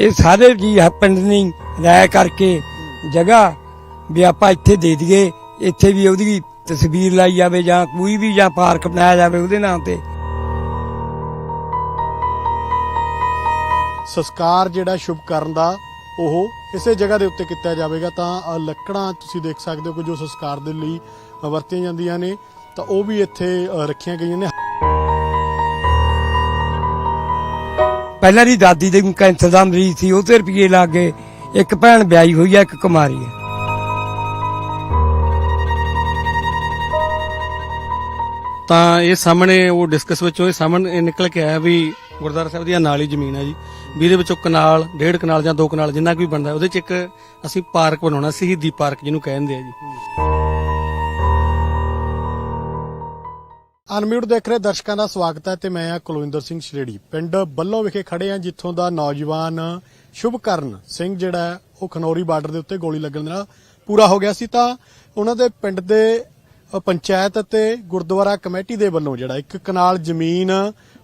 ਇਹ ਸਾਰੇ ਜੀ ਪਿੰਡ ਨੇ ਰਾਇ ਕਰਕੇ ਜਗ੍ਹਾ ਵੀ ਆਪਾਂ ਇੱਥੇ ਦੇ ਦਈਏ, ਇੱਥੇ ਵੀ ਉਹਦੀ ਤਸਵੀਰ ਲਾਈ ਜਾਵੇ ਜਾਂ ਕੋਈ ਵੀ ਜਾਂ ਪਾਰਕ ਬਣਾਇਆ ਜਾਵੇ ਉਹਦੇ ਨਾਮ ਤੇ। ਸੰਸਕਾਰ ਜਿਹੜਾ ਸ਼ੁਭ ਕਰਨ ਦਾ, ਉਹ ਇਸੇ ਜਗ੍ਹਾ ਦੇ ਉੱਤੇ ਕੀਤਾ ਜਾਵੇਗਾ। ਤਾਂ ਲੱਕੜਾਂ ਤੁਸੀਂ ਦੇਖ ਸਕਦੇ ਹੋ ਕਿ ਜੋ ਸੰਸਕਾਰ ਦੇ ਲਈ ਵਰਤੀਆਂ ਜਾਂਦੀਆਂ ਨੇ, ਤਾਂ ਉਹ ਵੀ ਇੱਥੇ ਰੱਖੀਆਂ ਗਈਆਂ ਨੇ। ਪਹਿਲਾਂ ਦੀ ਦਾਦੀ ਦੇ ਕੈਂਸਰ ਦਾ ਮਰੀਜ਼ ਸੀ ਉਹ ਰੁਪਏ ਲੱਗ ਗਏ ਇੱਕ ਭੈਣ ਵਿਆਹੀ ਹੋਈ ਹੈ ਇੱਕ ਕੁਮਾਰੀ ਹੈ ਤਾਂ ਇਹ ਸਾਹਮਣੇ, ਉਹ ਡਿਸਕਸ ਵਿੱਚੋਂ ਇਹ ਸਾਹਮਣੇ ਨਿਕਲ ਕੇ ਆਇਆ ਵੀ ਗੁਰਦੁਆਰਾ ਸਾਹਿਬ ਦੀ ਨਾਲ ਹੀ ਜ਼ਮੀਨ ਹੈ ਜੀ। ਵੀ ਇਹਦੇ ਵਿੱਚੋਂ ਕਨਾਲ, ਡੇਢ ਕਨਾਲ ਜਾਂ ਦੋ ਕਨਾਲ ਜਿੰਨਾ ਕੁ ਵੀ ਬਣਦਾ, ਉਹਦੇ ਚ ਇੱਕ ਅਸੀਂ ਪਾਰਕ ਬਣਾਉਣਾ, ਸ਼ਹੀਦੀ ਪਾਰਕ ਜਿਹਨੂੰ ਕਹਿੰਦੇ ਆ ਜੀ। ਅਨਮਿਊਟ ਦੇਖ ਰਹੇ ਦਰਸ਼ਕਾਂ ਦਾ ਸਵਾਗਤ ਹੈ ਤੇ ਮੈਂ ਆ ਕੁਲਵਿੰਦਰ ਸਿੰਘ ਸ਼ਰੇੜੀ। ਪਿੰਡ ਬੱਲੋਂ ਵਿਖੇ ਖੜੇ ਆ ਜਿੱਥੋਂ ਦਾ ਨੌਜਵਾਨ ਸ਼ੁਭਕਰਨ ਸਿੰਘ ਜਿਹੜਾ ਉਹ ਖਨੌਰੀ ਬਾਰਡਰ ਦੇ ਉੱਤੇ ਗੋਲੀ ਲੱਗਣ ਦੇ ਨਾਲ ਪੂਰਾ ਹੋ ਗਿਆ ਸੀ ਤਾਂ ਉਹਨਾਂ ਦੇ ਪਿੰਡ ਦੇ ਪੰਚਾਇਤ ਅਤੇ ਗੁਰਦੁਆਰਾ ਕਮੇਟੀ ਦੇ ਵੱਲੋਂ ਜਿਹੜਾ ਇੱਕ ਕਨਾਲ ਜ਼ਮੀਨ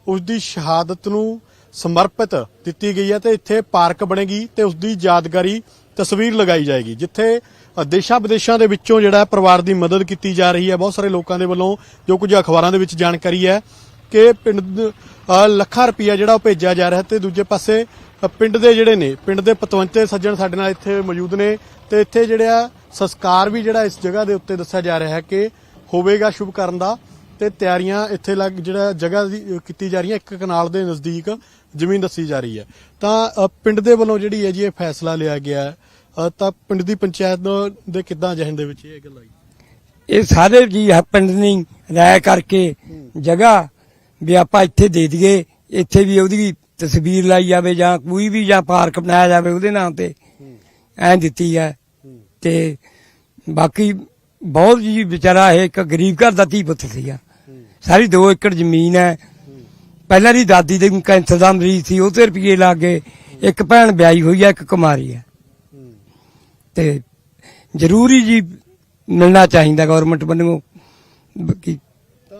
ਉਸ ਦੀ ਸ਼ਹਾਦਤ ਨੂੰ ਸਮਰਪਿਤ ਦਿੱਤੀ ਗਈ ਹੈ ਤੇ ਇੱਥੇ ਪਾਰਕ ਬਣੇਗੀ ਤੇ ਉਸ ਦੀ ਯਾਦਗਾਰੀ ਤਸਵੀਰ ਲਗਾਈ ਜਾਏਗੀ, ਜਿੱਥੇ ਦੇਸ਼ਾਂ ਵਿਦੇਸ਼ਾਂ ਦੇ ਵਿੱਚੋਂ ਜਿਹੜਾ ਪਰਿਵਾਰ ਦੀ ਮਦਦ ਕੀਤੀ ਜਾ ਰਹੀ ਹੈ। ਬਹੁਤ ਸਾਰੇ ਲੋਕਾਂ ਦੇ ਵੱਲੋਂ ਜੋ ਕੁਝ ਅਖਬਾਰਾਂ ਦੇ ਵਿੱਚ ਜਾਣਕਾਰੀ ਹੈ ਕਿ ਪਿੰਡ ਲੱਖਾਂ ਰੁਪਈਆ ਜਿਹੜਾ ਉਹ ਭੇਜਿਆ ਜਾ ਰਿਹਾ ਹੈ ਤੇ ਦੂਜੇ ਪਾਸੇ ਪਿੰਡ ਦੇ ਜਿਹੜੇ ਨੇ, ਪਿੰਡ ਦੇ ਪਤਵੰਤੇ ਸੱਜਣ ਸਾਡੇ ਨਾਲ ਇੱਥੇ ਮੌਜੂਦ ਨੇ ਤੇ ਇੱਥੇ ਜਿਹੜਾ ਸੰਸਕਾਰ ਵੀ ਜਿਹੜਾ ਇਸ ਜਗ੍ਹਾ ਦੇ ਉੱਤੇ ਦੱਸਿਆ ਜਾ ਰਿਹਾ ਹੈ ਕਿ ਹੋਵੇਗਾ ਸ਼ੁਭ ਕਰਨ ਦਾ ਤੇ ਤਿਆਰੀਆਂ ਇੱਥੇ ਲੱਗ, ਜਿਹੜਾ ਜਗ੍ਹਾ ਦੀ ਕੀਤੀ ਜਾ ਰਹੀਆਂ ਇੱਕ ਕਨਾਲ ਦੇ ਨਜ਼ਦੀਕ ਜ਼ਮੀਨ ਦੱਸੀ ਜਾ ਰਹੀ ਹੈ। ਤਾਂ ਪਿੰਡ ਦੇ ਵੱਲੋਂ ਜਿਹੜੀ ਹੈ ਜੀ ਇਹ ਫੈਸਲਾ ਲਿਆ ਗਿਆ ਹੈ। ਤਾਂ ਪਿੰਡ ਦੀ ਪੰਚਾਇਤ ਦੇ ਕਿੱਦਾਂ ਜਹਨ ਦੇ ਵਿੱਚ ਇਹ ਗੱਲ ਆਈ? ਇਹ ਸਾਰੇ ਜੀ ਪਿੰਡ ਨੇ ਰਾਇ ਕਰਕੇ ਜਗ੍ਹਾ ਵੀ ਆਪਾਂ ਇੱਥੇ ਦੇ ਦਈਏ ਇੱਥੇ ਵੀ ਉਹਦੀ ਤਸਵੀਰ ਲਾਈ ਜਾਵੇ ਜਾਂ ਕੋਈ ਵੀ ਜਾਂ ਪਾਰਕ ਬਣਾਇਆ ਜਾਵੇ ਉਹਦੇ ਨਾਮ ਤੇ। ਐਂ ਦਿੱਤੀ ਹੈ। ਤੇ ਬਾਕੀ ਬਹੁਤ ਜੀ ਵਿਚਾਰਾ ਇਹ ਇੱਕ ਗਰੀਬ ਘਰ ਦਾ ਧੀ ਪੁੱਤ ਸੀਗਾ ਸਾਰੀ 2 ਏਕੜ ਜ਼ਮੀਨ ਹੈ। ਪਹਿਲਾਂ ਦੀ ਦਾਦੀ ਦੇ ਕੈਂਸਰ ਦਾ ਮਰੀਜ਼ ਸੀ ਉਹ ਤੇ ਰੁਪਏ ਲੱਗ ਗਏ ਇੱਕ ਭੈਣ ਵਿਆਹੀ ਹੋਈ ਹੈ ਇੱਕ ਕੁਮਾਰੀ ਹੈ। ਤੇ ਜ਼ਰੂਰੀ ਜੀ ਮਿਲਣਾ ਚਾਹੀਦਾ ਗਵਰਨਮੈਂਟ ਵੱਲੋਂ ਬਾਕੀ ਤਾਂ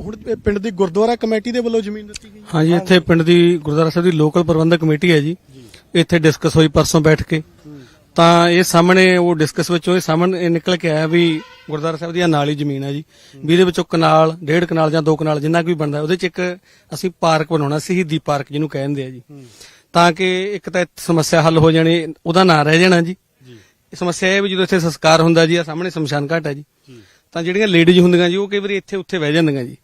ਹੁਣ ਪਿੰਡ ਦੀ ਗੁਰਦੁਆਰਾ ਕਮੇਟੀ ਦੇ ਵੱਲੋਂ ਜ਼ਮੀਨ ਦਿੱਤੀ ਗਈ ਹੈ? ਹਾਂਜੀ ਇੱਥੇ ਪਿੰਡ ਦੀ ਗੁਰਦੁਆਰਾ ਸਾਹਿਬ ਦੀ ਲੋਕਲ ਪ੍ਰਬੰਧਕ ਕਮੇਟੀ ਹੈ ਜੀ। ਇੱਥੇ ਡਿਸਕਸ ਹੋਈ ਪਰਸੋਂ ਬੈਠ ਕੇ। ਤਾਂ ਇਹ ਸਾਹਮਣੇ ਉਹ ਡਿਸਕਸ ਵਿੱਚੋਂ ਇਹ ਸਾਹਮਣੇ ਨਿਕਲ ਕੇ ਆਇਆ ਵੀ ਗੁਰਦੁਆਰਾ ਸਾਹਿਬ ਦੀ ਨਾਲ ਹੀ ਜ਼ਮੀਨ ਹੈ ਜੀ। ਵੀ ਇਹਦੇ ਵਿੱਚੋਂ ਕਨਾਲ ਡੇਢ ਕਨਾਲ ਜਾਂ ਦੋ ਕਨਾਲ ਜਿੰਨਾ ਕੁ ਵੀ ਬਣਦਾ ਉਹਦੇ ਚ ਇੱਕ ਅਸੀਂ ਪਾਰਕ ਬਣਾਉਣਾ ਸ਼ਹੀਦੀ ਪਾਰਕ ਜਿਹਨੂੰ ਕਹਿੰਦੇ ਆ ਜੀ। ਤਾਂ ਕਿ ਇੱਕ ਤਾਂ ਸਮੱਸਿਆ ਹੱਲ ਹੋ ਜਾਣੀ ਉਹਦਾ ਨਾਂ ਰਹਿ ਜਾਣਾ ਜੀ। ਇਹ ਸਮੱਸਿਆ ਇਹ ਵੀ ਜਦੋਂ ਇੱਥੇ ਸੰਸਕਾਰ ਹੁੰਦਾ ਜੀ ਆ ਸਾਹਮਣੇ ਸ਼ਮਸ਼ਾਨ ਘਾਟ ਹੈ ਜੀ। ਤਾਂ ਜਿਹੜੀਆਂ ਲੇਡੀਜ਼ ਹੁੰਦੀਆਂ ਜੀ, ਉਹ ਕਈ ਵਾਰੀ ਇੱਥੇ ਉੱਥੇ ਬਹਿ ਜਾਂਦੀਆਂ ਜੀ।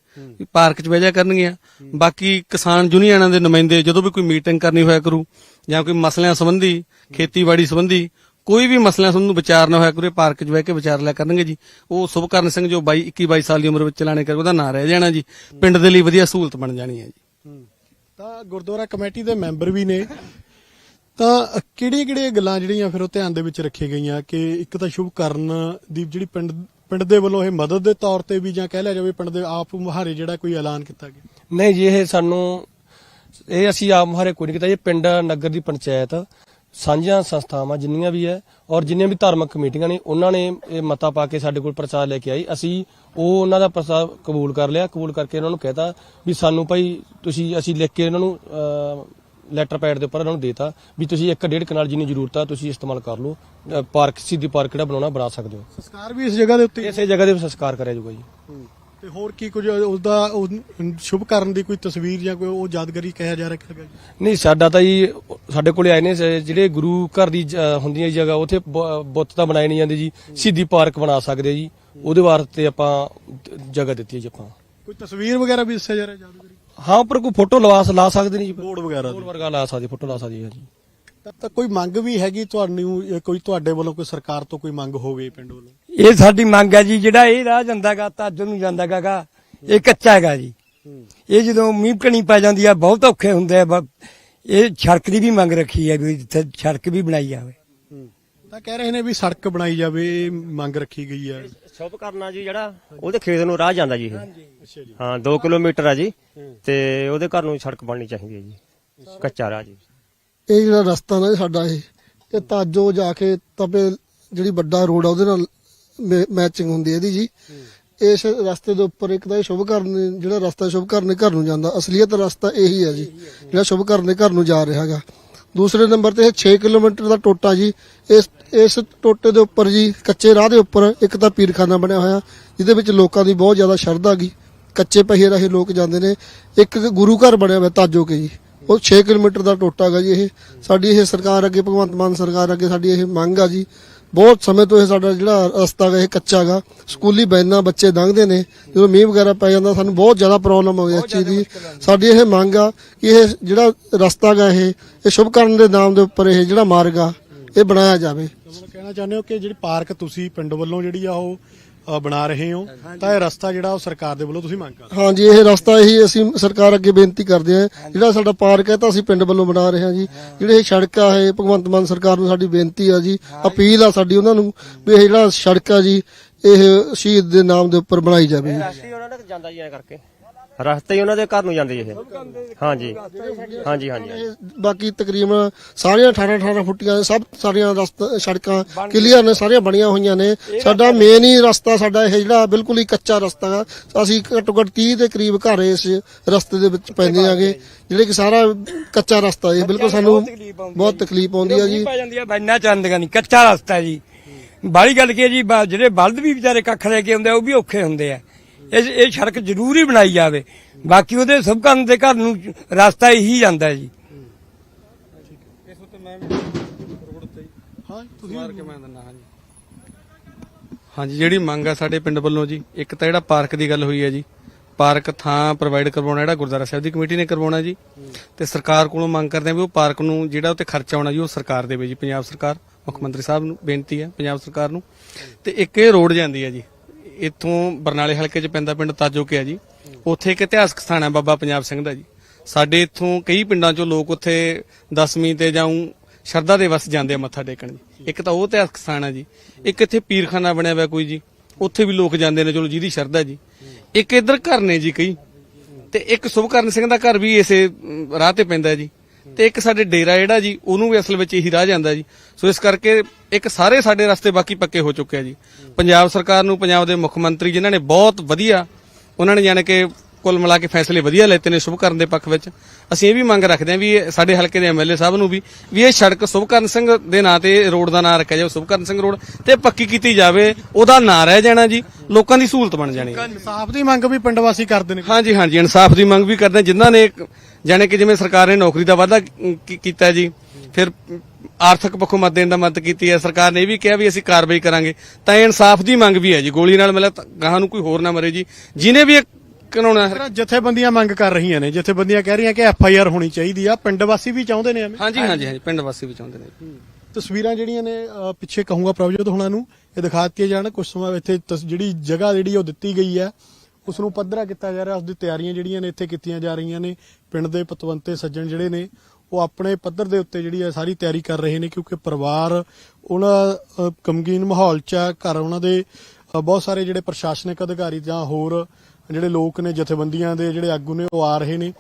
ਪਾਰਕ 'ਚ ਬਹਿ ਜਾ ਕਰਨਗੀਆਂ। ਬਾਕੀ ਕਿਸਾਨ ਯੂਨੀਅਨਾਂ ਦੇ ਨੁਮਾਇੰਦੇ ਜਦੋਂ ਵੀ ਕੋਈ ਮੀਟਿੰਗ ਕਰਨੀ ਹੋਇਆ ਕਰੂ ਜਾਂ ਕੋਈ ਮਸਲਿਆਂ ਸੰਬੰਧੀ, ਖੇਤੀਬਾੜੀ ਸੰਬੰਧੀ ਕੋਈ ਵੀ ਮਸਲਿਆਂ ਸੰਬੰਧੀ ਵਿਚਾਰਨਾ ਹੋਇਆ ਕਰੂ, ਪਾਰਕ 'ਚ ਬਹਿ ਕੇ ਵਿਚਾਰ ਲਿਆ ਕਰਨਗੇ ਜੀ। ਉਹ ਸੁਭਕਰਨ ਸਿੰਘ ਜੋ 22 21 22 ਸਾਲ ਦੀ ਉਮਰ ਵਿੱਚ ਚਲਾਣੇ ਕਰ, ਉਹਦਾ ਨਾਂ ਰਹਿ ਜਾਣਾ ਜੀ। ਪਿੰਡ ਦੇ ਲਈ ਵਧੀਆ ਸਹੂਲਤ ਬਣ ਜਾਣੀ ਹੈ ਜੀ। ਤਾਂ ਗੁਰਦੁਆਰਾ ਕਮੇਟੀ ਦੇ ਮੈਂਬਰ ਵੀ ਨੇ। ਤਾਂ ਕਿਹੜੀਆਂ ਕਿਹੜੀਆਂ ਗੱਲਾਂ ਜਿਹੜੀਆਂ ਫਿਰ ਉਹ ਧਿਆਨ ਦੇ ਵਿੱਚ ਰੱਖੀਆਂ ਗਈਆਂ ਕਿ ਇੱਕ ਤਾਂ ਸ਼ੁਭ ਕਰਨ ਦੀ ਜਿਹੜੀ ਪਿੰਡ ਪਿੰਡ ਦੇ ਵੱਲੋਂ ਇਹ ਮਦਦ ਦੇ ਤੌਰ ਤੇ ਵੀ ਜਾਂ ਕਹਿ ਲਿਆ ਜਾਵੇ ਪਿੰਡ ਦੇ ਆਪ ਮੁਹਾਰੇ ਜਿਹੜਾ ਕੋਈ ਐਲਾਨ ਕੀਤਾ ਗਿਆ? ਨਹੀਂ ਜੀ, ਇਹ ਸਾਨੂੰ, ਇਹ ਅਸੀਂ ਆਪ ਮੁਹਾਰੇ ਕੋਈ ਨਹੀਂ ਕੀਤਾ। ਇਹ ਪਿੰਡ, ਨਗਰ ਦੀ ਪੰਚਾਇਤ, ਸਾਂਝੀਆਂ ਸੰਸਥਾਵਾਂ ਜਿੰਨੀਆਂ ਵੀ ਹੈ ਔਰ ਜਿੰਨੀਆਂ ਵੀ ਧਾਰਮਿਕ ਕਮੇਟੀਆਂ ਨੇ, ਉਹਨਾਂ ਨੇ ਇਹ ਮਤਾ ਪਾ ਕੇ ਸਾਡੇ ਕੋਲ ਪ੍ਰਚਾਰ ਲੈ ਕੇ ਆਈ। ਅਸੀਂ ਉਹ ਉਹਨਾਂ ਦਾ ਪ੍ਰਸਤਾਵ ਕਬੂਲ ਕਰ ਲਿਆ। ਕਬੂਲ ਕਰਕੇ ਉਹਨਾਂ ਨੂੰ ਕਹਿਤਾ ਵੀ ਸਾਨੂੰ ਭਾਈ ਤੁਸੀਂ, ਅਸੀਂ ਲਿਖ ਕੇ ਇਹਨਾਂ ਨੂੰ ਲੈਟਰ ਪੈਡ ਦੇ ਉੱਪਰ ਉਹਨਾਂ ਨੂੰ ਦੇਤਾ ਵੀ ਤੁਸੀਂ ਇੱਕ ਡੇਢ ਕਨਾਲ ਜਿੰਨੀ ਜ਼ਰੂਰਤ ਆ ਤੁਸੀਂ ਇਸਤੇਮਾਲ ਕਰ ਲਓ। ਅ, ਪਾਰਕ ਸਿੱਧੀ ਪਾਰਕ ਜਿਹੜਾ ਬਣਾਉਣਾ ਬਣਾ ਸਕਦੇ ਹੋ। ਸੰਸਕਾਰ ਵੀ ਇਸ ਜਗ੍ਹਾ ਦੇ ਉੱਤੇ ਹੀ? ਇਸੇ ਜਗ੍ਹਾ ਦੇ ਸੰਸਕਾਰ ਕਰਿਆ ਜਾਊਗਾ ਜੀ। ਤੇ ਹੋਰ ਕੀ ਕੁਝ ਉਸਦਾ ਉਹ ਸ਼ੁਭ ਕਰਨ ਦੀ ਕੋਈ ਤਸਵੀਰ ਜਾਂ ਕੋਈ ਉਹ ਯਾਦਗਾਰੀ ਕਿਹਾ ਜਾ ਰਿਹਾ ਹੈਗਾ ਜੀ ਨਹੀਂ ਸਾਡਾ ਤਾਂ ਜੀ ਸਾਡੇ ਕੋਲੇ ਆਏ ਨੇ ਜਿਹੜੇ ਗੁਰੂ ਘਰ ਦੀ ਜ- ਹੁੰਦੀਆਂ ਜਗ੍ਹਾ ਉੱਥੇ ਬ- ਬੁੱਤ ਤਾਂ ਬਣਾਏ ਨਹੀਂ ਜਾਂਦੇ ਜੀ। ਸਿੱਧੀ ਪਾਰਕ ਬਣਾ ਸਕਦੇ ਜੀ। ਉਹਦੇ ਵਾਸਤੇ ਆਪਾਂ ਜਗ੍ਹਾ ਦਿੱਤੀ ਹੈ ਜੀ ਆਪਾਂ। ਕੋਈ ਤਸਵੀਰ ਵਗੈਰਾ ਵੀ ਦੱਸਿਆ ਜਾ ਰਿਹਾ ਯਾਦਗਾਰੀ? ਹਾਂ ਉੱਪਰ ਕੋਈ ਫੋਟੋ ਲਵਾ ਲਾ ਸਕਦੇ ਨੇ ਜੀ। ਬੋਰਡ ਵਗੈਰਾ ਹੋਰ ਵਰਗਾ ਲਾ ਸਕਦੇ ਫੋਟੋ ਲਾ ਸਕਦੇ ਹਾਂ ਜੀ ਤਾਂ- ਤਾਂ ਕੋਈ ਮੰਗ ਵੀ ਹੈਗੀ ਤੁਹਾਨੂੰ ਇਹ ਕੋਈ ਤੁਹਾਡੇ ਵੱਲੋਂ ਕੋਈ ਸਰਕਾਰ ਤੋਂ ਕੋਈ ਮੰਗ ਹੋਵੇ ਪਿੰਡ ਵੱਲੋਂ? ਇਹ ਸਾਡੀ ਮੰਗ ਹੈ ਜੀ ਜਿਹੜਾ ਇਹ ਰਾਹ ਜਾਂਦਾਗਾ ਤਾਂ ਅੱਜ ਨੂੰ ਜਾਂਦਾਗਾ ਇਹ ਕੱਚਾ ਹੈਗਾ ਜੀ। ਇਹ ਜਦੋਂ ਮੀਂਹ ਕਣੀ ਪੈ ਜਾਂਦੀ ਆ ਬਹੁਤ ਔਖੇ ਹੁੰਦੇ ਆ ਬ- ਇਹ ਸੜਕ ਦੀ ਵੀ ਮੰਗ ਰੱਖੀ ਹੈ ਵੀ ਇੱਥੇ ਸੜਕ ਵੀ ਬਣਾਈ ਜਾਵੇ। ਤਾਂ ਕਹਿ ਰਹੇ ਨੇ ਵੀ ਸੜਕ ਬਣਾਈ ਜਾਵੇ ਇਹ ਮੰਗ ਰੱਖੀ ਗਈ ਹੈ। ਸ਼ੁਭ ਕਰਨਾ ਜੀ ਜਿਹੜਾ ਉਹਦੇ ਖੇਤ ਨੂੰ ਰਾਹ ਜਾਂਦਾ ਜੀ ਇਹ। ਅੱਛਾ ਜੀ। ਹਾਂ 2 ਕਿਲੋਮੀਟਰ ਆ ਜੀ। ਤੇ ਉਹਦੇ ਘਰ ਨੂੰ ਸੜਕ ਬਣਨੀ ਚਾਹੀਦੀ ਹੈ ਜੀ। ਕੱਚਾ ਰਾਹ ਜੀ। ਇਹ ਜਿਹੜਾ ਰਸਤਾ ਨਾ ਸਾਡਾ ਇਹ ਇਹ ਤਾਜੋ ਜਾ ਕੇ ਤਪੇ ਜਿਹੜੀ ਵੱਡਾ ਰੋਡ ਆ ਉਹਦੇ ਨਾਲ ਮੈਚਿੰਗ ਹੁੰਦੀ ਹੈ ਇਹਦੀ ਜੀ। ਇਸ ਰਸਤੇ ਦੇ ਉੱਪਰ ਇੱਕ ਤਾਂ ਇਹ ਸ਼ੁਭ ਕਰਨ ਜਿਹੜਾ ਰਸਤਾ ਸ਼ੁਭ ਕਰਨ ਘਰ ਨੂੰ ਜਾਂਦਾ। ਅਸਲੀਅਤ ਰਸਤਾ ਇਹੀ ਹੈ ਜੀ ਜਿਹੜਾ ਸ਼ੁਭ ਕਰਨ ਘਰ ਨੂੰ ਜਾ ਰਿਹਾ ਹੈਗਾ। ਦੂਸਰੇ ਨੰਬਰ ਤੇ ਇਹ 6 ਕਿਲੋਮੀਟਰ ਦਾ ਟੋਟਾ ਜੀ ਇਸ ਇਸ ਟੋਟੇ ਦੇ ਉੱਪਰ ਜੀ ਕੱਚੇ ਰਾਹ ਦੇ ਉੱਪਰ ਇੱਕ ਤਾਂ ਪੀਰਖਾਨਾ ਬਣਿਆ ਹੋਇਆ ਜਿਹਦੇ ਵਿੱਚ ਲੋਕਾਂ ਦੀ ਬਹੁਤ ਜ਼ਿਆਦਾ ਸ਼ਰਧਾ ਗੀ। ਕੱਚੇ ਪਹੀਏ ਰਾਹੀਂ ਲੋਕ ਜਾਂਦੇ ਨੇ। ਇੱਕ ਗੁਰੂ ਘਰ ਬਣਿਆ ਹੋਇਆ ਤਾਜੋ ਕੇ ਜੀ। ਉਹ 6 ਕਿਲੋਮੀਟਰ ਦਾ ਟੋਟਾ ਹੈਗਾ ਜੀ ਇਹ। ਸਾਡੀ ਇਹ ਸਰਕਾਰ ਅੱਗੇ ਭਗਵੰਤ ਮਾਨ ਸਰਕਾਰ ਅੱਗੇ ਸਾਡੀ ਇਹ ਮੰਗ ਆ ਜੀ। ਬਹੁਤ ਸਮੇਂ ਤੋਂ ਇਹ ਸਾਡਾ ਜਿਹੜਾ ਰਸਤਾ ਹੈ ਇਹ ਕੱਚਾ ਗਾ। ਸਕੂਲੀ ਬੈਨਾਂ ਬੱਚੇ ਲੰਘਦੇ ਨੇ। ਜਦੋਂ ਮੀਂਹ ਵਗੈਰਾ ਪੈ ਜਾਂਦਾ ਸਾਨੂੰ ਬਹੁਤ ਜ਼ਿਆਦਾ ਪ੍ਰੋਬਲਮ ਹੈ ਇਸ ਚੀਜ਼ ਦੀ। ਸਾਡੀ ਇਹ ਮੰਗ ਆ ਕਿ ਇਹ ਜਿਹੜਾ ਰਸਤਾ ਗਾ ਇਹ ਇਹ ਸ਼ੁਭਕਰਨ ਦੇ ਨਾਮ ਦੇ ਉੱਪਰ ਇਹ ਜਿਹੜਾ ਮਾਰਗ ਆ ਇਹ ਬਣਾਇਆ ਜਾਵੇ। ਤੁਹਾਨੂੰ ਕਹਿਣਾ ਚਾਹੁੰਦੇ ਹੋ ਕਿ ਜਿਹੜੀ ਪਾਰਕ ਤੁਸੀਂ ਪਿੰਡ ਵੱਲੋਂ ਜਿਹੜੀ ਆ ਉਹ ਅ, ਬਣਾ ਰਹੇ ਹੋ ਤਾਂ ਇਹ ਰਸਤਾ ਜਿਹੜਾ ਉਹ ਸਰਕਾਰ ਦੇ ਵੱਲੋਂ ਤੁਸੀਂ ਮੰਗ ਕਰਦੇ ਹੋ। ਹਾਂਜੀ ਇਹ ਰਸਤਾ ਇਹੀ ਅਸੀਂ ਸਰਕਾਰ ਅੱਗੇ ਬੇਨਤੀ ਕਰਦੇ ਹਾਂ। ਜਿਹੜਾ ਸਾਡਾ ਪਾਰਕ ਹੈ ਤਾਂ ਅਸੀਂ ਪਿੰਡ ਵੱਲੋਂ ਬਣਾ ਰਹੇ ਹਾਂ ਜੀ। ਜਿਹੜੇ ਇਹ ਸੜਕ ਆ ਇਹ ਭਗਵੰਤ ਮਾਨ ਸਰਕਾਰ ਨੂੰ ਸਾਡੀ ਬੇਨਤੀ ਆ ਜੀ। ਅਪੀਲ ਆ ਸਾਡੀ ਉਹਨਾਂ ਨੂੰ ਵੀ ਇਹ ਜਿਹੜਾ ਸੜਕ ਆ ਜੀ ਇਹ ਸ਼ਹੀਦ ਦੇ ਨਾਮ ਦੇ ਉੱਪਰ ਬਣਾਈ ਜਾਵੇ ਜੀ। ਰਸਤੇ ਉਹਨਾਂ ਨੇ ਜਾਂਦਾ ਜੀ ਐ ਕਰਕੇ। ਰਸਤੇ ਹੀ ਉਹਨਾਂ ਦੇ ਘਰ ਨੂੰ ਜਾਂਦੇ ਇਹ। ਹਾਂਜੀ। ਹਾਂਜੀ ਹਾਂਜੀ ਇਹ ਬਾਕੀ ਤਕਰੀਬਨ ਸਾਰੀਆਂ 18 18 ਫੁੱਟੀਆਂ ਸਭ ਸਾਰੀਆਂ ਰਸਤਾ ਸੜਕਾਂ ਕਲੀਅਰ ਨੇ ਸਾਰੀਆਂ ਬਣੀਆਂ ਹੋਈਆਂ ਨੇ। ਸਾਡਾ ਮੇਨ ਹੀ ਰਸਤਾ ਸਾਡਾ ਇਹ ਜਿਹੜਾ ਬਿਲਕੁਲ ਹੀ ਕੱਚਾ ਰਸਤਾ ਹੈ ਅਸੀਂ ਘੱਟੋ ਘੱਟ 30 ਦੇ ਕਰੀਬ ਘਰ ਇਸ ਰਸਤੇ ਦੇ ਵਿੱਚ ਪੈਂਦੇ ਆਗੇ। ਜਿਹੜੇ ਕਿ ਸਾਰਾ ਕੱਚਾ ਰਸਤਾ ਇਹ ਬਿਲਕੁਲ ਸਾਨੂੰ ਬਹੁਤ ਤਕਲੀਫ ਆਉਂਦੀ ਹੈ ਜੀ। ਪੈ ਜਾਂਦੀ ਆ ਬੈਨਾ ਚੰਦਗਾ ਨਹੀਂ ਕੱਚਾ ਰਸਤਾ ਜੀ। ਬਾਹਲੀ ਗੱਲ ਕੀ ਹੈ ਜੀ ਜਿਹੜੇ ਬਲਦ ਵੀ ਵਿਚਾਰੇ ਕੱਖ ਲੈ ਕੇ ਆਉਂਦੇ ਆ ਉਹ ਵੀ ਔਖੇ ਹੁੰਦੇ ਆ। ਇਹ ਇਹ ਸੜਕ ਜ਼ਰੂਰ ਹੀ ਬਣਾਈ ਜਾਵੇ। ਬਾਕੀ ਉਹਦੇ ਸਭ ਕਰਨ ਦੇ ਘਰ ਨੂੰ ਰਸਤਾ ਇਹੀ ਜਾਂਦਾ ਜੀ। ਹਾਂ ਤੁਸੀਂ ਮਾਰ ਕੇ ਮੈਂ ਦਿੰਦਾ ਹਾਂਜੀ। ਹਾਂਜੀ ਜਿਹੜੀ ਮੰਗ ਆ ਸਾਡੇ ਪਿੰਡ ਵੱਲੋਂ ਜੀ ਇੱਕ ਤਾਂ ਜਿਹੜਾ ਪਾਰਕ ਦੀ ਗੱਲ ਹੋਈ ਹੈ ਜੀ ਪਾਰਕ ਥਾਂ ਪ੍ਰੋਵਾਈਡ ਕਰਵਾਉਣਾ ਜਿਹੜਾ ਗੁਰਦੁਆਰਾ ਸਾਹਿਬ ਦੀ ਕਮੇਟੀ ਨੇ ਕਰਵਾਉਣਾ ਜੀ ਤੇ ਸਰਕਾਰ ਕੋਲੋਂ ਮੰਗ ਕਰਦੇ ਆ ਵੀ ਉਹ ਪਾਰਕ ਨੂੰ ਜਿਹੜਾ ਉੱਤੇ ਖਰਚਾ ਆਉਣਾ ਜੀ ਉਹ ਸਰਕਾਰ ਦੇਵੇ ਜੀ ਪੰਜਾਬ ਸਰਕਾਰ ਮੁੱਖ ਮੰਤਰੀ ਸਾਹਿਬ ਨੂੰ ਬੇਨਤੀ ਹੈ ਪੰਜਾਬ ਸਰਕਾਰ ਨੂੰ। ਤੇ ਇੱਕ ਇਹ ਰੋਡ ਜਾਂਦੀ ਹੈ ਜੀ ਇੱਥੋਂ ਬਰਨਾਲੇ ਹਲਕੇ 'ਚ ਪੈਂਦਾ ਪਿੰਡ ਤਾਜੋ ਕੇ ਆ ਜੀ। ਉੱਥੇ ਇੱਕ ਇਤਿਹਾਸਕ ਸਥਾਨ ਹੈ ਬਾਬਾ ਪੰਜਾਬ ਸਿੰਘ ਦਾ ਜੀ। ਸਾਡੇ ਇੱਥੋਂ ਕਈ ਪਿੰਡਾਂ 'ਚੋਂ ਲੋਕ ਉੱਥੇ ਦਸਵੀਂ ਤੇ ਜਾਂ ਸ਼ਰਧਾ ਦੇ ਵਸ ਜਾਂਦੇ ਆ ਮੱਥਾ ਟੇਕਣ ਜੀ। ਇੱਕ ਤਾਂ ਉਹ ਇਤਿਹਾਸਕ ਸਥਾਨ ਹੈ ਜੀ। ਇੱਕ ਇੱਥੇ ਪੀਰਖਾਨਾ ਬਣਿਆ ਹੋਇਆ ਕੋਈ ਜੀ। ਉੱਥੇ ਵੀ ਲੋਕ ਜਾਂਦੇ ਨੇ, ਚਲੋ ਜਿਹਦੀ ਸ਼ਰਧਾ ਜੀ। ਇੱਕ ਇੱਧਰ ਘਰ ਨੇ ਜੀ ਕਈ। ਤੇ ਇੱਕ ਸੁਭਕਰਨ ਸਿੰਘ ਦਾ ਘਰ ਵੀ ਇਸੇ ਰਾਹ ਤੇ ਪੈਂਦਾ ਜੀ। ਤੇ ਇੱਕ ਸਾਡੇ ਡੇਰਾ ਜਿਹੜਾ ਜੀ ਉਹਨੂੰ ਵੀ ਅਸਲ ਵਿੱਚ ਇਹੀ ਰਾਹ ਜਾਂਦਾ ਜੀ। ਸੋ ਇਸ ਕਰਕੇ ਇੱਕ ਸਾਰੇ ਸਾਡੇ ਰਸਤੇ ਬਾਕੀ ਪੱਕੇ ਹੋ ਚੁੱਕੇ ਆ ਜੀ। ਪੰਜਾਬ ਸਰਕਾਰ ਨੂੰ ਪੰਜਾਬ ਦੇ ਮੁੱਖ ਮੰਤਰੀ ਜਿਨ੍ਹਾਂ ਨੇ ਬਹੁਤ ਵਧੀਆ ਉਹਨਾਂ ਨੇ ਜਾਣੀ ਕਿ ਕੁੱਲ ਮਿਲਾ ਕੇ ਫੈਸਲੇ ਵਧੀਆ ਲੈਤੇ ਨੇ ਸ਼ੁਭਕਰਨ ਦੇ ਪੱਖ ਵਿੱਚ। ਅਸੀਂ ਇਹ ਵੀ ਮੰਗ ਰੱਖਦੇ ਹਾਂ ਵੀ ਸਾਡੇ ਹਲਕੇ ਦੇ ਐਮਐਲਏ ਸਾਹਿਬ ਨੂੰ ਵੀ ਵੀ ਇਹ ਸੜਕ ਸ਼ੁਭਕਰਨ ਸਿੰਘ ਦੇ ਨਾਂ ਤੇ ਰੋਡ ਦਾ ਨਾਂ ਰੱਖਿਆ ਜਾਵੇ ਸ਼ੁਭਕਰਨ ਸਿੰਘ ਰੋਡ ਤੇ ਪੱਕੀ ਕੀਤੀ ਜਾਵੇ ਉਹਦਾ ਨਾਂ ਰਹਿ ਜਾਣਾ ਜੀ ਲੋਕਾਂ ਦੀ ਸਹੂਲਤ ਬਣ ਜਾਣੀ ਹੈ। ਇਨਸਾਫ ਦੀ ਮੰਗ ਵੀ ਪਿੰਡ ਵਾਸੀ ਕਰਦੇ ਨੇ। ਹਾਂਜੀ ਹਾਂਜੀ ਇਨਸਾਫ ਦੀ ਮੰਗ ਵੀ ਕਰਦੇ ਜਿਨ੍ਹਾਂ ਨੇ ਜਾਣੀ ਕਿ ਜਿਵੇਂ ਸਰਕਾਰ ਨੇ ਨੌਕਰੀ ਦਾ ਵਾਅਦਾ ਕੀਤਾ ਜੀ ਫਿਰ ਆਰਥਿਕ ਪੱਖੋਂ ਮਦਦ ਦੇਣ ਦਾ ਮਦਦ ਕੀਤੀ ਹੈ ਸਰਕਾਰ ਨੇ ਇਹ ਵੀ ਕਿਹਾ ਵੀ ਅਸੀਂ ਕਾਰਵਾਈ ਕਰਾਂਗੇ। ਤਾਂ ਇਹ ਇਨਸਾਫ ਦੀ ਮੰਗ ਵੀ ਹੈ ਜੀ ਗੋਲੀ ਨਾਲ ਮਿਲਿਆ ਤਾਂ ਗਾਹਾਂ ਨੂੰ ਕੋਈ ਹੋਰ ਨਾ ਮਰੇ ਜੀ ਜਿਨੇ ਵੀ ਕਾਨੂੰਨ ਜਥੇਬੰਦੀਆਂ ਮੰਗ ਕਰ ਰਹੀਆਂ ਨੇ ਜਥੇਬੰਦੀਆਂ ਕਹਿ ਰਹੀਆਂ ਕਿ ਐਫ ਆਈ ਆਰ ਹੋਣੀ ਚਾਹੀਦੀ ਆ ਪਿੰਡ ਵਾਸੀ ਵੀ ਚਾਹੁੰਦੇ ਨੇ ਐਵੇਂ? ਹਾਂਜੀ ਹਾਂਜੀ ਹਾਂਜੀ ਪਿੰਡ ਵਾਸੀ ਵੀ ਚਾਹੁੰਦੇ ਨੇ। ਤਸਵੀਰਾਂ ਜਿਹੜੀਆਂ ਨੇ ਪਿੱਛੇ ਕਹੂੰਗਾ ਪ੍ਰਭਜੋਤ ਹੁਣਾਂ ਨੂੰ ਇਹ ਦਿਖਾ ਦਿੱਤੀਆਂ ਜਾਣ ਕੁਝ ਸਮਾਂ ਇੱਥੇ ਜਿਹੜੀ ਜਗ੍ਹਾ ਜਿਹੜੀ ਉਹ ਦਿੱਤੀ ਗਈ ਹੈ ਉਸ ਨੂੰ ਪੱਧਰਾ ਕੀਤਾ ਜਾ ਰਿਹਾ ਉਸ ਦੀ ਤਿਆਰੀਆਂ ਜਿਹੜੀਆਂ ਨੇ ਇੱਥੇ ਕੀਤੀਆਂ ਜਾ ਰਹੀਆਂ ਨੇ ਪਿੰਡ ਦੇ ਪਤਵੰਤੇ ਸੱਜਣ ਜਿਹੜੇ ਨੇ ਉਹ ਆਪਣੇ ਪੱਧਰ ਦੇ ਉੱਤੇ ਜਿਹੜੀ ਹੈ ਸਾਰੀ ਤਿਆਰੀ ਕਰ ਰਹੇ ਨੇ ਕਿਉਂਕਿ ਪਰਿਵਾਰ ਉਹਨਾਂ ਅਹ, ਗਮਗੀਨ ਮਾਹੌਲ 'ਚ ਆ ਘਰ ਉਹਨਾਂ ਦੇ ਬਹੁਤ ਸਾਰੇ ਜਿਹੜੇ ਪ੍ਰਸ਼ਾਸਨਿਕ ਅਧਿਕਾਰੀ ਜਾਂ ਹੋਰ ਜਿਹੜੇ ਲੋਕ ਨੇ ਜਥੇਬੰਦੀਆਂ ਦੇ ਜਿਹੜੇ ਆਗੂ ਨੇ ਉਹ ਆ ਰਹੇ ਨੇ।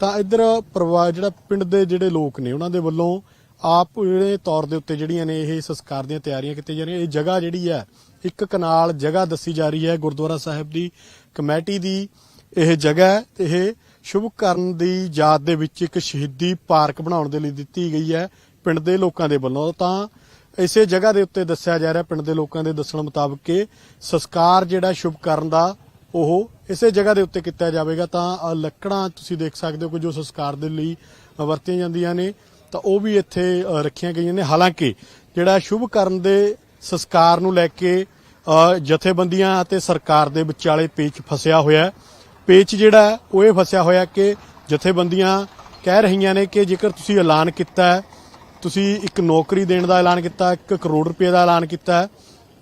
ਤਾਂ ਇੱਧਰ ਪਰਿਵਾਰ ਜਿਹੜਾ ਪਿੰਡ ਦੇ ਜਿਹੜੇ ਲੋਕ ਨੇ ਉਹਨਾਂ ਦੇ ਵੱਲੋਂ ਆਪ ਜਿਹੜੇ ਤੌਰ ਦੇ ਉੱਤੇ ਜਿਹੜੀਆਂ ਨੇ ਇਹ ਸੰਸਕਾਰ ਦੀਆਂ ਤਿਆਰੀਆਂ ਕੀਤੀਆਂ ਜਾ ਰਹੀਆਂ ਇਹ ਜਗ੍ਹਾ ਜਿਹੜੀ ਹੈ ਇੱਕ ਕਨਾਲ ਜਗ੍ਹਾ ਦੱਸੀ ਜਾ ਰਹੀ ਹੈ, ਗੁਰਦੁਆਰਾ ਸਾਹਿਬ ਦੀ ਕਮੇਟੀ ਦੀ ਇਹ ਜਗ੍ਹਾ ਹੈ ਤੇ ਇਹ ਸ਼ੁਭ ਕਰਨ ਦੀ ਯਾਦ ਦੇ ਵਿੱਚ ਇੱਕ ਸ਼ਹੀਦੀ ਪਾਰਕ ਬਣਾਉਣ ਦੇ ਲਈ ਦਿੱਤੀ ਗਈ ਹੈ ਪਿੰਡ ਦੇ ਲੋਕਾਂ ਦੇ ਵੱਲੋਂ। ਤਾਂ ਇਸੇ ਜਗ੍ਹਾ ਦੇ ਉੱਤੇ ਦੱਸਿਆ ਜਾ ਰਿਹਾ, ਪਿੰਡ ਦੇ ਲੋਕਾਂ ਦੇ ਦੱਸਣ ਮੁਤਾਬਕ ਕਿ ਸੰਸਕਾਰ ਜਿਹੜਾ ਸ਼ੁਭ ਕਰਨ ਦਾ, ਉਹ ਇਸੇ ਜਗ੍ਹਾ ਦੇ ਉੱਤੇ ਕੀਤਾ ਜਾਵੇਗਾ। ਤਾਂ ਲੱਕੜਾਂ ਤੁਸੀਂ ਦੇਖ ਸਕਦੇ ਹੋ ਕਿ ਜੋ ਸੰਸਕਾਰ ਦੇ ਲਈ ਵਰਤੀਆਂ ਜਾਂਦੀਆਂ ਨੇ, ਤਾਂ ਉਹ ਵੀ ਇੱਥੇ ਰੱਖੀਆਂ ਗਈਆਂ ਨੇ। ਹਾਲਾਂਕਿ ਜਿਹੜਾ ਸ਼ੁਭ ਕਰਨ ਦੇ ਸੰਸਕਾਰ ਨੂੰ ਲੈ ਕੇ ਜਥੇਬੰਦੀਆਂ ਅਤੇ ਸਰਕਾਰ ਦੇ ਵਿਚਾਲੇ ਪੇਚ ਫਸਿਆ ਹੋਇਆ ਪੇਚ ਜਿਹੜਾ ਉਹ ਇਹ ਫਸਿਆ ਹੋਇਆ ਕਿ ਜਥੇਬੰਦੀਆਂ ਕਹਿ ਰਹੀਆਂ ਨੇ ਕਿ ਜੇਕਰ ਤੁਸੀਂ ਐਲਾਨ ਕੀਤਾ ਤੁਸੀਂ ਇੱਕ ਨੌਕਰੀ ਦੇਣ ਦਾ ਐਲਾਨ ਕੀਤਾ 1 ਕਰੋੜ ਰੁਪਏ ਦਾ ਐਲਾਨ ਕੀਤਾ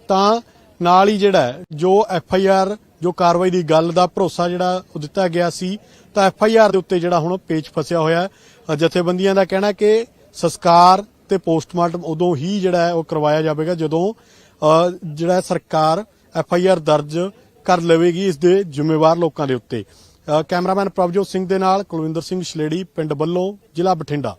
ਤਾਂ ਨਾਲ ਹੀ ਜਿਹੜਾ ਜੋ ਐਫ ਆਈ ਆਰ ਜੋ ਕਾਰਵਾਈ ਦੀ ਗੱਲ ਦਾ ਭਰੋਸਾ ਜਿਹੜਾ ਉਹ ਦਿੱਤਾ ਗਿਆ ਸੀ, ਤਾਂ ਐਫ ਆਈ ਆਰ ਦੇ ਉੱਤੇ ਜਿਹੜਾ ਹੁਣ ਪੇਚ ਫਸਿਆ ਹੋਇਆ ਜਥੇਬੰਦੀਆਂ ਦਾ ਕਹਿਣਾ ਕਿ ਸੰਸਕਾਰ ਤੇ ਪੋਸਟਮਾਰਟਮ ਉਦੋਂ ਹੀ ਜਿਹੜਾ ਉਹ ਕਰਵਾਇਆ ਜਾਵੇਗਾ ਜਦੋਂ ਜਿਹੜਾ ਸਰਕਾਰ ਐਫ ਆਈ ਆਰ ਦਰਜ ਕਰ ਲਵੇਗੀ ਇਸ ਦੇ ਜ਼ਿੰਮੇਵਾਰ ਲੋਕਾਂ ਦੇ ਉੱਤੇ। ਕੈਮਰਾਮੈਨ ਪ੍ਰਭਜੋਤ ਸਿੰਘ ਦੇ ਨਾਲ ਕੁਲਵਿੰਦਰ ਸਿੰਘ ਸ਼ਲੇੜੀ, ਪਿੰਡ ਬੱਲੋਂ ਜ਼ਿਲ੍ਹਾ ਬਠਿੰਡਾ।